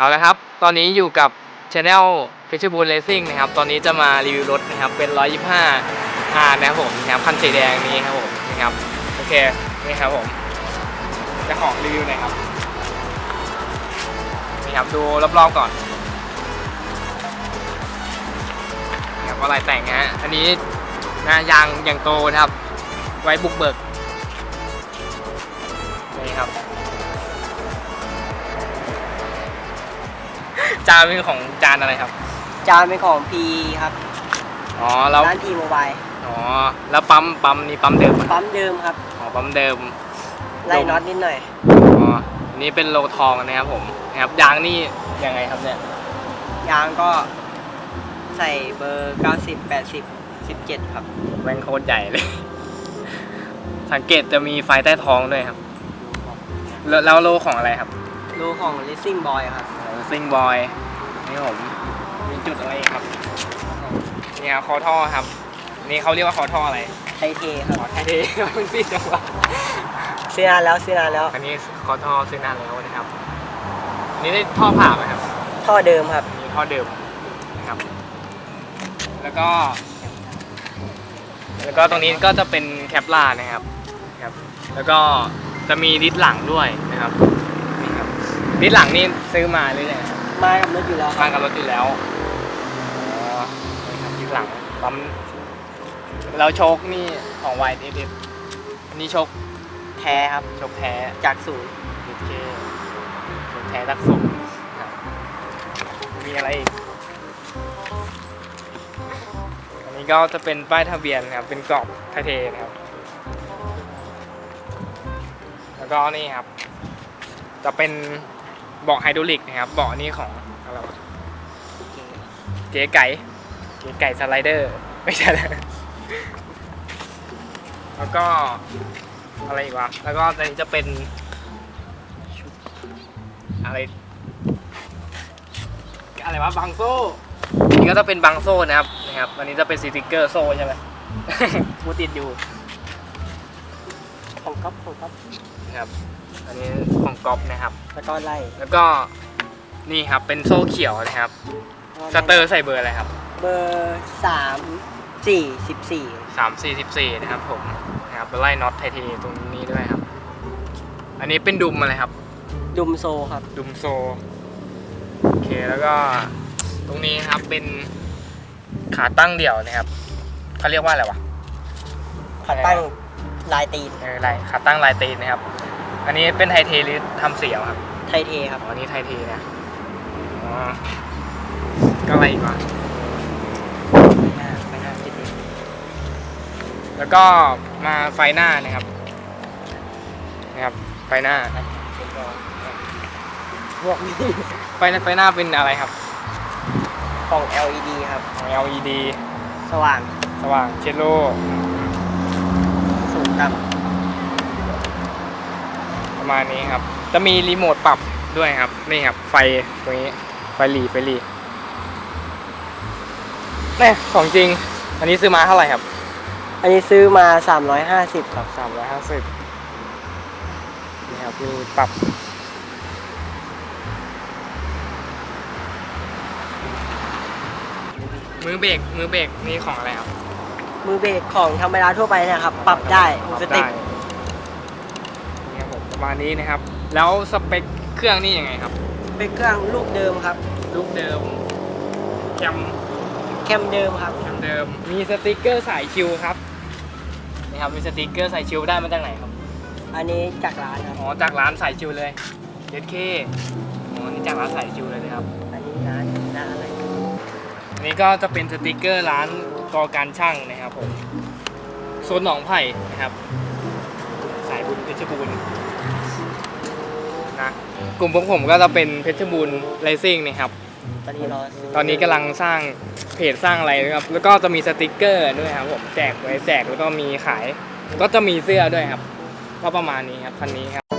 เอาละครับ ตอนนี้อยู่กับ Channel f i s h e r b o o n Racing นะครับ ตอนนี้จะมารีวิวรถนะครับ เป็น 125 R นะครับผมนะครับคันสีแดงนี้ครับผมนะครับ โอเค นี่ครับผม จะของรีวิวหน่อยครับ นี่ครับ ดูรอบๆก่อนนี่ครับอะไรแต่งนะฮะ อันนี้หน้ายางอย่างโตนะครับ ไว้บุกเบิก นี่ครับ จานเป็นของจานอะไรครับ จานเป็นของ P ครับอ๋อแล้วร้าน P Mobile อ๋อแล้วปั๊มปั๊มนี่ปั๊มเดิมปะปั๊มเดิมครับอ๋อปั๊มเดิมไล่น็อตนิดหน่อยอ๋อนี่เป็นโลทองนะครับผมนะครับยางนี่ยังไงครับเนี่ยยางก็ใส่เบอร์ 90 80 17 ครับแม่งโคตรใหญ่เลย สังเกตจะมีไฟใต้ท้องด้วยครับ แล้วแล้วโลของอะไรครับรูของ Racing Boy ครับ ซิงบอยนี่ผมมีจุดอะไรอีกครับนี่ครับคอท่อครับ นี่เขาเรียกว่าคอท่ออะไรไทเทครับขอไทยเทมันซีดจังวะซื้อนานแล้วซื้อนานแล้ว อันนี้คอท่อซื้อนานแล้วนะครับอันนี้ได้ท่อผ่าไหมครับ ท่อเดิมครับ มีท่อเดิมนะครับ แล้วก็ แล้วก็ตรงนี้ก็จะเป็นแคปลานะครับครับ แล้วก็จะมีดิสหลังด้วยนะครับนี่ครั บดิสหลังนี่ซื้อมาหรือไงครับมากับรถอยู่แล้วคมารับกับรถอยู่แล้วอ๋อนี่ครับดิสหลังปั๊มแล้วโชคนี่ของ y d s อันนี้โชคแท้ครับ โชคแท้จากศูนย์โอเคโชคแท้ทักษุครับมีอะไรอีก อันนี้ก็จะเป็นป้ายทะเบียนนะครับ เป็นกรอบไทเทนะครับ แล้วก็นี่ครับ จะเป็น เบาะไฮดรอลิกนะครับเบาะนี่ของอะไรวะเก๋ไก่เก๋ไก่สไลเดอร์ ไม่ใช่แล้วแล้วก็อะไรอีกวะแล้วก็อันนี้จะเป็นชุดอะไรอะไรวะบังโซ่นี่ก็จะเป็นบังโซ่นะครับนะครับอันนี้จะเป็นสติกเกอร์โซ่ใช่ไหมมูติดอยู่ของก๊อฟของก๊อฟนะครับ อันนี้ของก๊อฟนะครับ แล้วก็ไล่แล้วก็นี่ครับเป็นโซ่เขียวนะครับสเตอร์ใส่เบอร์อะไรครับ เบอร์3 4 14สามสี่สิบสี่นะครับผมนะครับไล่น็อตไทเทตรงนี้ด้วยครับ อันนี้เป็นดุมอะไรครับ ดุมโซครับ ดุมโซโอเคแล้วก็ตรงนี้ครับเป็นขาตั้งเดี่ยวนะครับเขาเรียกว่าอะไรวะขาตั้งลายตีนเออลายขาตั้งลายตีนนะครับ อันนี้เป็นไทเทหรือทำเสียวครับไทเทครับอ๋อนี่ไทเทนะอ๋อก็อะไรอีกวะไม่น่าไม่น่าคิดดีแล้วก็มาไฟหน้านะครับนะครับ ไฟหน้าพวกนี้ไฟหน้าไฟหน้าเป็นอะไรครับของ LED ครับ ของ LED สว่างสว่างเชลโล สูงต่ประ มาณนี้ครับ จะมีรีโมทปรับด้วยครับ นี่ครับ ไฟตรงนี้ ไฟหลีไฟหลีนี่ของจริง อันนี้ซื้อมาเท่าไหร่ครับำอันนี้ซื้อมา 350 ครับสามร้อยห้าสิบนี่ครับ มีปรับ มือเบรก มือเบรกนี่ของอะไรครับ มือเบรกของธรรมดาทั่วไปเนะครับ ปรับได้หกสเต็ปนี่ครับผม ประมาณนี้นะครับ แล้วสเปคเครื่องนี่ยังไงครับ เป็นเครื่องลูกเดิมครับ ลูกเดิมแคมแคมเดิมครับ แคมเดิม มีสติกเกอร์สายชิวครับนี่ครับมีสติกเกอร์สายชิวได้มาจากไหนครับ อันนี้จากร้านครับ อ๋อ จากร้านสายชิวเลยเดเคอ๋อนี่จากร้านสายชิวเลยนะครับ อันนี้ร้านร้านอะไรอันนี้ก็จะเป็นสติกเกอร์ร้านกอการช่างนะครับผมโซนหนองไผ่นะครับสาย บุญเพชรบูรณ์นะกลุ่มพวกผมก็จะเป็นเพชรบูรณ์ไรซิ่งนะครับ ตอนนี้รอตอนนี้กำลังสร้างเพจสร้างอะไรนะครับ แล้วก็จะมีสติกเกอร์ด้วยครับผมแจกไว้แจกแล้วก็มีขาย ก็จะมีเสื้อด้วยครับ ก็ประมาณนี้ครับคันนี้ครับ